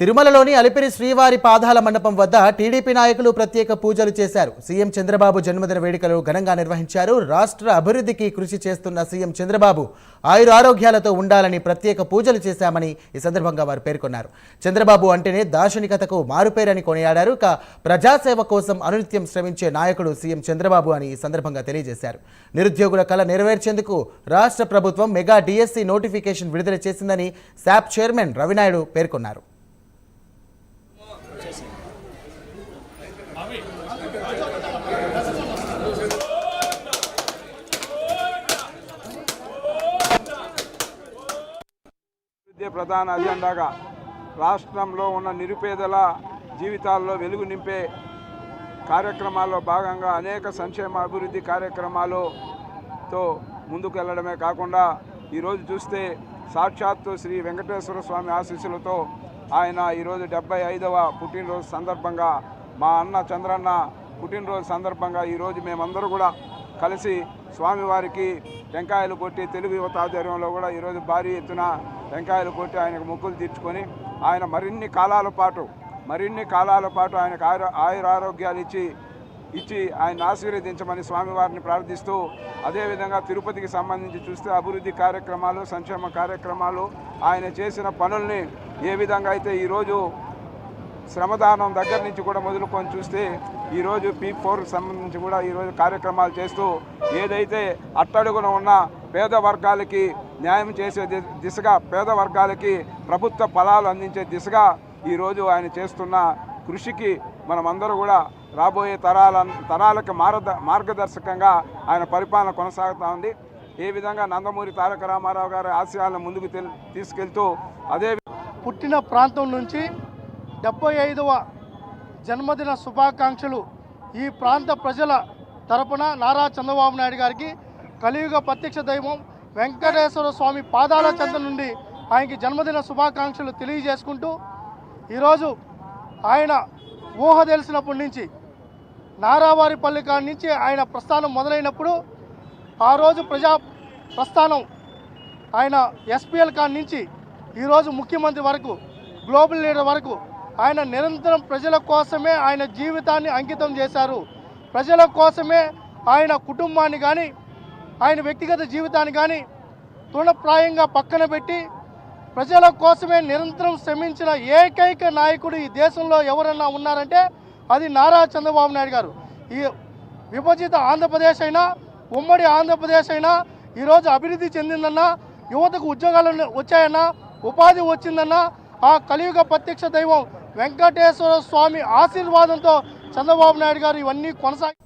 తిరుమలలోని అలిపిరి శ్రీవారి పాదాల మండపం వద్ద టీడీపీ నాయకులు ప్రత్యేక పూజలు చేశారు. సీఎం చంద్రబాబు జన్మదిన వేడుకలు ఘనంగా నిర్వహించారు. రాష్ట్ర అభివృద్ధికి కృషి చేస్తున్న సీఎం చంద్రబాబు ఆయురారోగ్యాలతో ఉండాలని ప్రత్యేక పూజలు చేశామని ఈ సందర్భంగా వారు పేర్కొన్నారు. చంద్రబాబు అంటేనే దార్శనికతకు మారుపేరని కొనియాడారు. ఇక ప్రజాసేవ కోసం అనునిత్యం శ్రమించే నాయకుడు సీఎం చంద్రబాబు అని ఈ సందర్భంగా తెలియజేశారు. నిరుద్యోగుల కళ నెరవేర్చేందుకు రాష్ట్ర ప్రభుత్వం మెగా డిఎస్సి నోటిఫికేషన్ విడుదల చేసిందని శాప్ చైర్మన్ రవినాయుడు పేర్కొన్నారు. ఇదే ప్రధాన అజెండాగా రాష్ట్రంలో ఉన్న నిరుపేదల జీవితాల్లో వెలుగు నింపే కార్యక్రమాల్లో భాగంగా అనేక సంక్షేమ అభివృద్ధి కార్యక్రమాలతో ముందుకు వెళ్ళడమే కాకుండా ఈరోజు చూస్తే సాక్షాత్తు శ్రీ వెంకటేశ్వర స్వామి ఆశీస్సులతో ఆయన ఈరోజు డెబ్బై ఐదవ పుట్టినరోజు సందర్భంగా మా అన్న చంద్రన్న పుట్టినరోజు సందర్భంగా ఈరోజు మేమందరూ కూడా కలిసి స్వామివారికి టెంకాయలు కొట్టి తెలుగు యువత ఆధ్వర్యంలో కూడా ఈరోజు భారీ ఎత్తున టెంకాయలు కొట్టి ఆయనకు మొక్కులు తీర్చుకొని ఆయన మరిన్ని కాలాల పాటు మరిన్ని కాలాల పాటు ఆయనకు ఆయుర ఆయురారోగ్యాలు ఇచ్చి ఇచ్చి ఆయన ఆశీర్వదించమని స్వామివారిని ప్రార్థిస్తూ అదేవిధంగా తిరుపతికి సంబంధించి చూస్తే అభివృద్ధి కార్యక్రమాలు సంక్షేమ కార్యక్రమాలు ఆయన చేసిన పనుల్ని ఏ విధంగా అయితే ఈరోజు శ్రమదానం దగ్గర నుంచి కూడా మొదలుకొని చూస్తే ఈరోజు పీ ఫోర్ సంబంధించి కూడా ఈరోజు కార్యక్రమాలు చేస్తూ ఏదైతే అట్టడుగున ఉన్న పేద వర్గాలకి న్యాయం చేసే ది- దిశగా పేద వర్గాలకి ప్రభుత్వ ఫలాలు అందించే దిశగా ఈరోజు ఆయన చేస్తున్న కృషికి మనమందరూ కూడా రాబోయే తరాల తరాలకు మార్గ మార్గదర్శకంగా ఆయన పరిపాలన కొనసాగుతూ ఉంది. ఏ విధంగా నందమూరి తారక రామారావు గారి ఆశయాలను ముందుకు తీసుకెళ్తూ అదే పుట్టిన ప్రాంతం నుంచి డెబ్బై ఐదవ జన్మదిన శుభాకాంక్షలు ఈ ప్రాంత ప్రజల తరపున నారా చంద్రబాబు నాయుడు గారికి. కలియుగ ప్రత్యక్ష దైవం వెంకటేశ్వర స్వామి పాదాల చెంత నుండి ఆయనకి జన్మదిన శుభాకాంక్షలు తెలియజేసుకుంటూ ఈరోజు ఆయన ఊహ తెలిసినప్పటి నుంచి నారావారిపల్లి కాడి నుంచి ఆయన ప్రస్థానం మొదలైనప్పుడు ఆ రోజు ప్రజా ప్రస్థానం ఆయన ఎస్పీఎల్ కాడి నుంచి ఈరోజు ముఖ్యమంత్రి వరకు గ్లోబల్ లీడర్ వరకు ఆయన నిరంతరం ప్రజల కోసమే ఆయన జీవితాన్ని అంకితం చేశారు. ప్రజల కోసమే ఆయన కుటుంబాన్ని కానీ ఆయన వ్యక్తిగత జీవితాన్ని కానీ తృణప్రాయంగా పక్కన పెట్టి ప్రజల కోసమే నిరంతరం శ్రమించిన ఏకైక నాయకుడు ఈ దేశంలో ఎవరన్నా ఉన్నారంటే అది నారా చంద్రబాబు నాయుడు గారు. ఈ విభజిత ఆంధ్రప్రదేశ్ అయినా ఉమ్మడి ఆంధ్రప్రదేశ్ అయినా ఈరోజు అభివృద్ధి చెందిందన్నా యువతకు ఉద్యోగాలు వచ్చాయన్నా ఉపాధి వచ్చిందన్నా ఆ కలియుగ ప్రత్యక్ష దైవం వెంకటేశ్వర స్వామి ఆశీర్వాదంతో చంద్రబాబు నాయుడు గారు ఇవన్నీ కొనసాగి